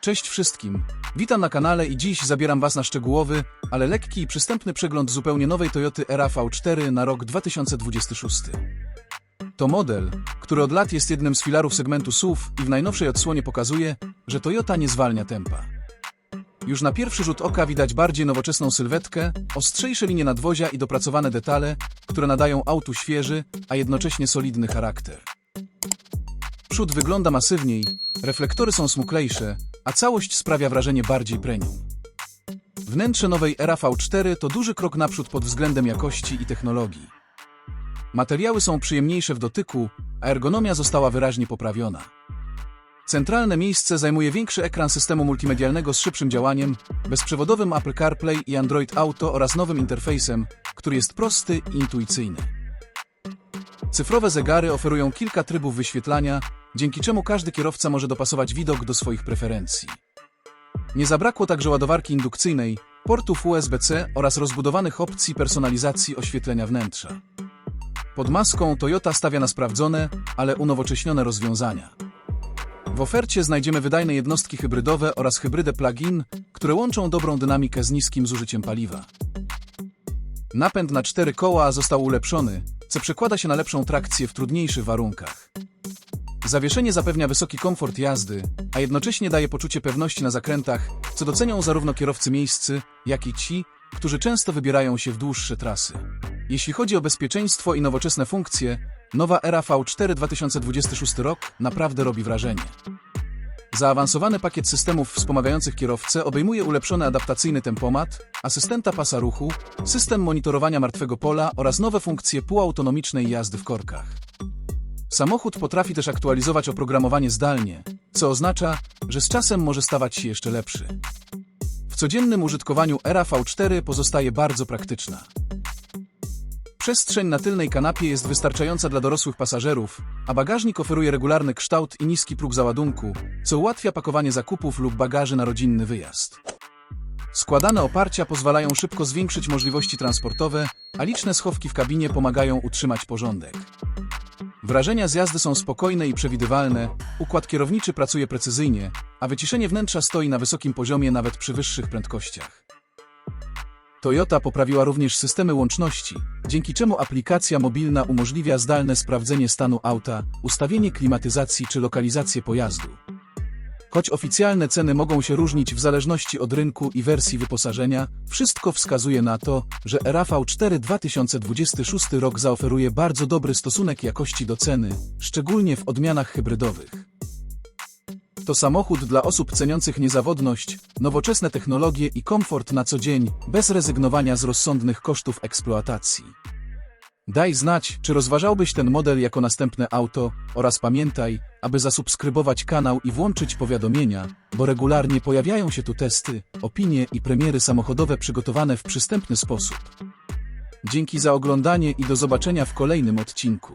Cześć wszystkim. Witam na kanale i dziś zabieram Was na szczegółowy, ale lekki i przystępny przegląd zupełnie nowej Toyoty RAV4 na rok 2026. To model, który od lat jest jednym z filarów segmentu SUV i w najnowszej odsłonie pokazuje, że Toyota nie zwalnia tempa. Już na pierwszy rzut oka widać bardziej nowoczesną sylwetkę, ostrzejsze linie nadwozia i dopracowane detale, które nadają autu świeży, a jednocześnie solidny charakter. Przód wygląda masywniej, reflektory są smuklejsze, a całość sprawia wrażenie bardziej premium. Wnętrze nowej Era V4 to duży krok naprzód pod względem jakości i technologii. Materiały są przyjemniejsze w dotyku, a ergonomia została wyraźnie poprawiona. Centralne miejsce zajmuje większy ekran systemu multimedialnego z szybszym działaniem, bezprzewodowym Apple CarPlay i Android Auto oraz nowym interfejsem, który jest prosty i intuicyjny. Cyfrowe zegary oferują kilka trybów wyświetlania, dzięki czemu każdy kierowca może dopasować widok do swoich preferencji. Nie zabrakło także ładowarki indukcyjnej, portów USB-C oraz rozbudowanych opcji personalizacji oświetlenia wnętrza. Pod maską Toyota stawia na sprawdzone, ale unowocześnione rozwiązania. W ofercie znajdziemy wydajne jednostki hybrydowe oraz hybrydę plug-in, które łączą dobrą dynamikę z niskim zużyciem paliwa. Napęd na cztery koła został ulepszony, co przekłada się na lepszą trakcję w trudniejszych warunkach. Zawieszenie zapewnia wysoki komfort jazdy, a jednocześnie daje poczucie pewności na zakrętach, co docenią zarówno kierowcy miejscy, jak i ci, którzy często wybierają się w dłuższe trasy. Jeśli chodzi o bezpieczeństwo i nowoczesne funkcje, nowa era V4 2026 rok naprawdę robi wrażenie. Zaawansowany pakiet systemów wspomagających kierowcę obejmuje ulepszony adaptacyjny tempomat, asystenta pasa ruchu, system monitorowania martwego pola oraz nowe funkcje półautonomicznej jazdy w korkach. Samochód potrafi też aktualizować oprogramowanie zdalnie, co oznacza, że z czasem może stawać się jeszcze lepszy. W codziennym użytkowaniu Era V4 pozostaje bardzo praktyczna. Przestrzeń na tylnej kanapie jest wystarczająca dla dorosłych pasażerów, a bagażnik oferuje regularny kształt i niski próg załadunku, co ułatwia pakowanie zakupów lub bagaży na rodzinny wyjazd. Składane oparcia pozwalają szybko zwiększyć możliwości transportowe, a liczne schowki w kabinie pomagają utrzymać porządek. Wrażenia z jazdy są spokojne i przewidywalne, układ kierowniczy pracuje precyzyjnie, a wyciszenie wnętrza stoi na wysokim poziomie nawet przy wyższych prędkościach. Toyota poprawiła również systemy łączności, dzięki czemu aplikacja mobilna umożliwia zdalne sprawdzenie stanu auta, ustawienie klimatyzacji czy lokalizację pojazdu. Choć oficjalne ceny mogą się różnić w zależności od rynku i wersji wyposażenia, wszystko wskazuje na to, że RAV4 2026 rok zaoferuje bardzo dobry stosunek jakości do ceny, szczególnie w odmianach hybrydowych. To samochód dla osób ceniących niezawodność, nowoczesne technologie i komfort na co dzień, bez rezygnowania z rozsądnych kosztów eksploatacji. Daj znać, czy rozważałbyś ten model jako następne auto oraz pamiętaj, aby zasubskrybować kanał i włączyć powiadomienia, bo regularnie pojawiają się tu testy, opinie i premiery samochodowe przygotowane w przystępny sposób. Dzięki za oglądanie i do zobaczenia w kolejnym odcinku.